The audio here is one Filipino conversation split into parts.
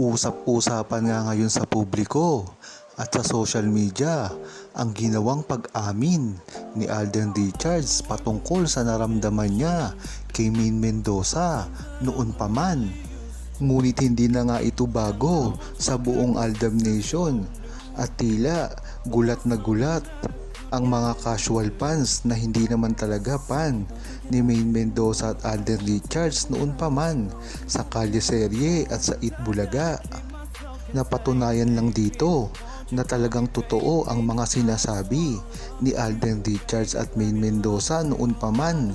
Usap-usapan nga ngayon sa publiko at sa social media ang ginawang pag-amin ni Alden Richards patungkol sa naramdaman niya kay Min Mendoza noon pa man. Ngunit hindi na nga ito bago sa buong Aldam Nation at tila gulat na gulat ang mga casual fans na hindi naman talaga fan ni Main Mendoza at Alden Richards noon pa man sa Kalye Serye at sa Itbulaga. Napatunayan lang dito na talagang totoo ang mga sinasabi ni Alden Richards at Main Mendoza noon pa man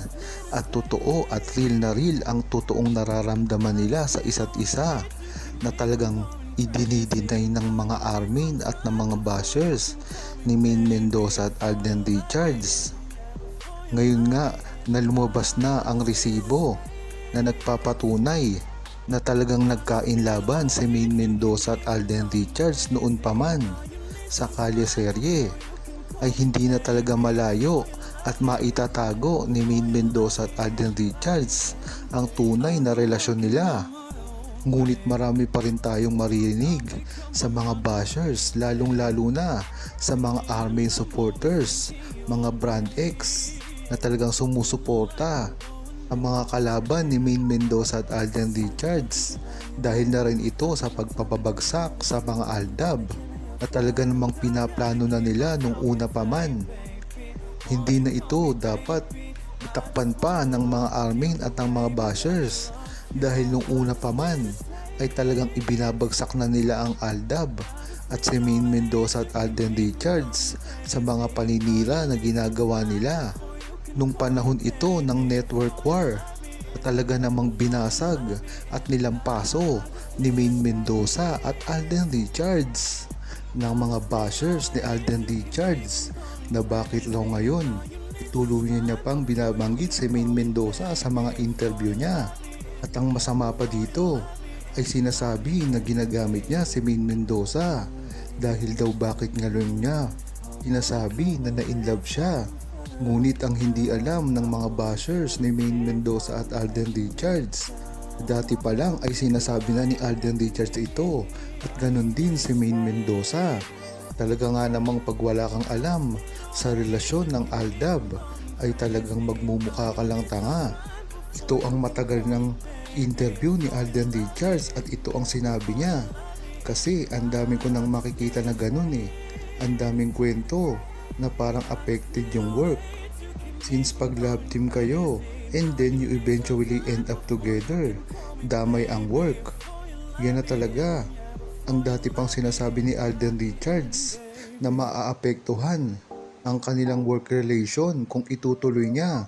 at totoo at real na real ang totoong nararamdaman nila sa isa't isa na talagang idinidinay ng mga armin at ng mga bashers ni Main Mendoza at Alden Richards. Ngayon nga na lumabas na ang resibo na nagpapatunay na talagang nagkain laban si Main Mendoza at Alden Richards noon pa man sa Kalye Serye ay hindi na talaga malayo at maitatago ni Main Mendoza at Alden Richards ang tunay na relasyon nila. Ngunit marami pa rin tayong maririnig sa mga bashers lalong lalo na sa mga army supporters, mga brand X na talagang sumusuporta ang mga kalaban ni Main Mendoza at Alden Richards dahil na rin ito sa pagpapabagsak sa mga Aldab na talaga namang pinaplano na nila nung una pa man. Hindi na ito dapat itakpan pa ng mga armin at ng mga bashers dahil nung una pa man ay talagang ibinabagsak na nila ang Aldab at si Main Mendoza at Alden Richards sa mga paninira na ginagawa nila. Nung panahon ito ng network war talaga namang binasag at nilampaso ni Main Mendoza at Alden Richards ng mga bashers ni Alden Richards na bakit raw ngayon ituloy niya pang binabanggit si Main Mendoza sa mga interview niya at ang masama pa dito ay sinasabi na ginagamit niya si Main Mendoza dahil daw bakit ngayon niya sinasabi na na-inlove siya Ngunit ang hindi alam ng mga bashers ni Main Mendoza at Alden Richards Dati pa lang ay sinasabi na ni Alden Richards ito at ganun din si Main Mendoza. Talaga nga namang pag wala kang alam sa relasyon ng Aldab ay talagang magmumukha ka lang tanga. Ito ang matagal ng interview ni Alden Richards at ito ang sinabi niya. Kasi ang dami ko nang makikita na ganun eh. Ang daming kwento na parang affected yung work. Since pag love team kayo, and then you eventually end up together. Damay ang work. Yan na talaga ang dati pang sinasabi ni Alden Richards na maaapektuhan ang kanilang work relation kung itutuloy niya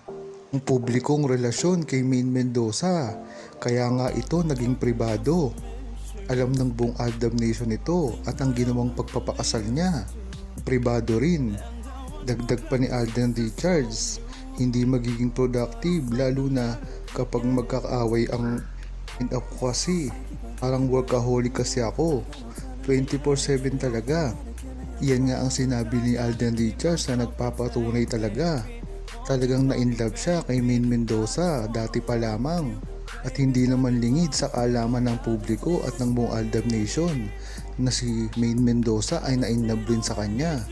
ang publikong relasyon kay Main Mendoza. Kaya nga ito naging pribado. Alam ng buong Aldam Nation ito at ang ginawang pagpapakasal niya. Pribado rin. Dagdag pa ni Alden Richards hindi magiging productive lalo na kapag magkakaaway ang and ako kasi parang workaholic kasi ako 24-7 talaga yan nga ang sinabi ni Alden Richards na nagpapatunay talaga talagang na-inlove siya kay Main Mendoza dati pa lamang at hindi naman lingid sa kaalaman ng publiko at ng buong Aldab Nation na si Main Mendoza ay na-inlove rin sa kanya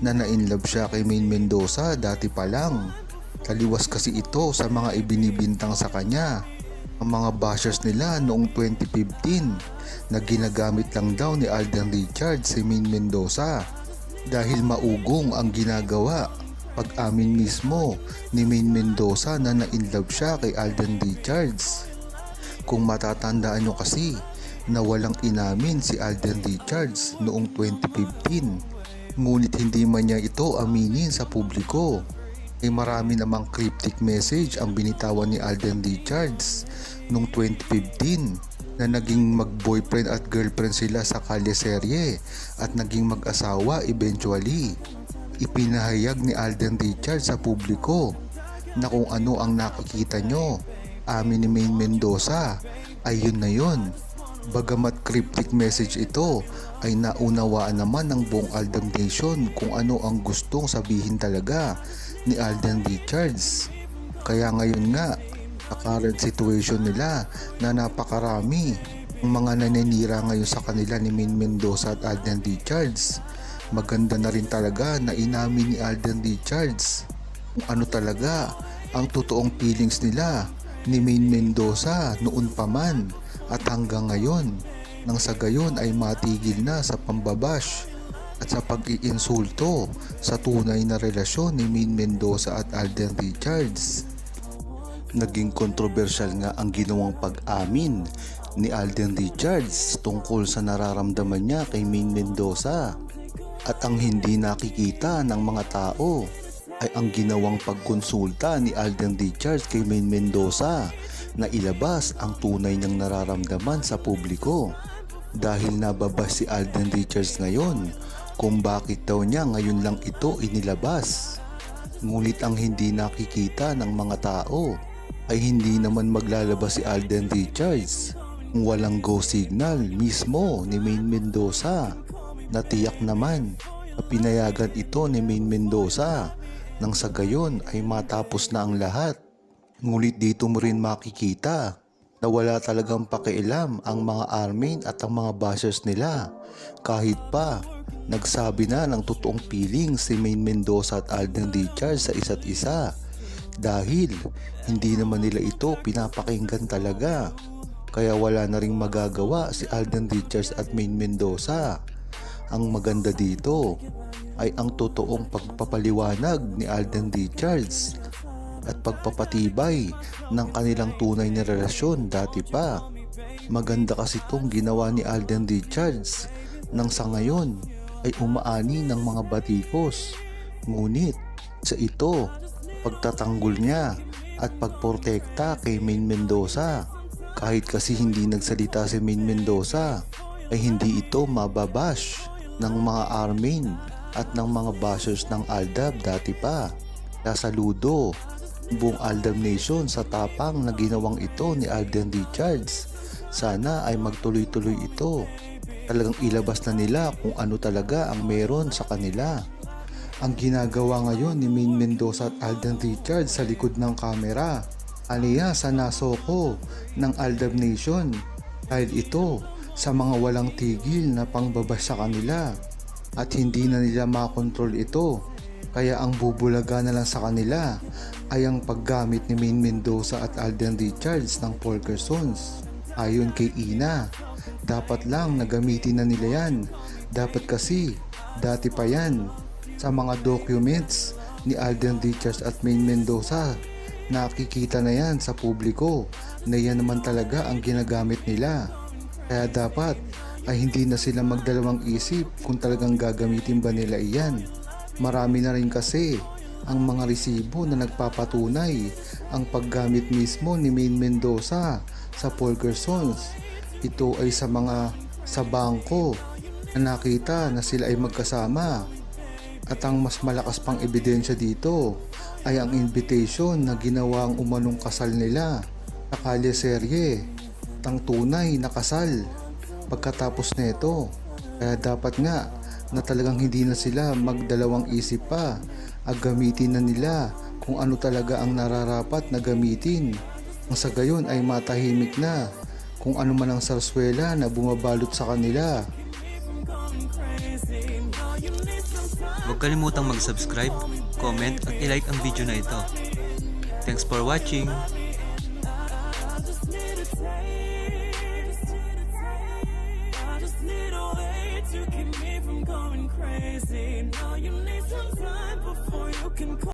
na na-inlove siya kay Main Mendoza dati pa lang. Taliwas kasi ito sa mga ibinibintang sa kanya. Ang mga bashers nila noong 2015 na ginagamit lang daw ni Alden Richards si Main Mendoza dahil maugong ang ginagawa pag-amin mismo ni Main Mendoza na na-inlove siya kay Alden Richards. Kung matatandaan nyo kasi na walang inamin si Alden Richards noong 2015 Ngunit hindi man niya ito aminin sa publiko. Ay marami namang cryptic message ang binitawan ni Alden Richards noong 2015 na naging mag-boyfriend at girlfriend sila sa kalye serye at naging mag-asawa eventually. Ipinahayag ni Alden Richards sa publiko na kung ano ang nakikita nyo, amin ni Main Mendoza, ay yun na yun. Bagamat cryptic message ito ay naunawaan naman ng buong Aldam Nation kung ano ang gustong sabihin talaga ni Alden Richards. Kaya ngayon nga, sa current situation nila na napakarami Ang mga naninira ngayon sa kanila ni Min Mendoza at Alden Richards, maganda na rin talaga na inamin ni Alden Richards ano talaga ang totoong feelings nila ni Min Mendoza noon pa man at hanggang ngayon nang sa gayon ay matigil na sa pambabash at sa pag-iinsulto sa tunay na relasyon ni Min Mendoza at Alden Richards. Naging kontrobersyal nga ang ginawang pag-amin ni Alden Richards tungkol sa nararamdaman niya kay Min Mendoza at ang hindi nakikita ng mga tao ay ang ginawang pagkonsulta ni Alden Richards kay Min Mendoza na ilabas ang tunay niyang nararamdaman sa publiko. Dahil nababas si Alden Richards ngayon kung bakit daw niya ngayon lang ito inilabas. Ngunit ang hindi nakikita ng mga tao ay hindi naman maglalabas si Alden Richards kung walang go signal mismo ni Main Mendoza na tiyak naman na pinayagan ito ni Main Mendoza nang sa gayon ay matapos na ang lahat. Ngunit dito mo rin makikita na wala talagang pakialam ang mga armin at ang mga bashers nila. Kahit pa nagsabi na ng totoong feeling si Main Mendoza at Alden Richards sa isa't isa. Dahil hindi naman nila ito pinapakinggan talaga. Kaya wala na ring magagawa si Alden Richards at Main Mendoza ang maganda dito ay ang totoong pagpapaliwanag ni Alden Richards at pagpapatibay ng kanilang tunay na relasyon dati pa. Maganda kasi itong ginawa ni Alden Richards nang sa ngayon ay umaani ng mga batikos. Ngunit sa ito, pagtatanggol niya at pagprotekta kay Main Mendoza. Kahit kasi hindi nagsalita si Main Mendoza, ay hindi ito mababash ng mga Armin at ng mga bashers ng Aldab dati pa. Kaya saludo buong Aldab Nation sa tapang na ginawang ito ni Alden Richards. Sana ay magtuloy-tuloy ito. Talagang ilabas na nila kung ano talaga ang meron sa kanila. Ang ginagawa ngayon ni Min Mendoza at Alden Richards sa likod ng kamera aliya sa nasoko ng Aldab Nation dahil ito sa mga walang tigil na pangbabas sa kanila at hindi na nila makontrol ito. Kaya ang bubulaga na lang sa kanila ay ang paggamit ni Min Mendoza at Alden Richards ng Parkersons ayon kay Ina dapat lang nagamitin na nila yan. Dapat kasi dati pa yan. Sa mga documents ni Alden Richards at Main Mendoza nakikita na yan sa publiko na yan naman talaga ang ginagamit nila kaya dapat ay hindi na sila magdalawang isip kung talagang gagamitin ba nila iyan. Marami na rin kasi ang mga resibo na nagpapatunay ang paggamit mismo ni Main Mendoza sa Polkersons. Ito ay sa mga sa bangko na nakita na sila ay magkasama. At ang mas malakas pang ebidensya dito ay ang invitation na ginawang umanong kasal nila sa Kalye Serye ang tunay na kasal pagkatapos nito. Kaya dapat nga na talagang hindi na sila magdalawang isip pa at gamitin na nila kung ano talaga ang nararapat na gamitin. Ang sa gayon ay matahimik na kung ano man ang sarswela na bumabalot sa kanila. Huwag kalimutang mag-subscribe, comment at ilike ang video na ito. Thanks for watching!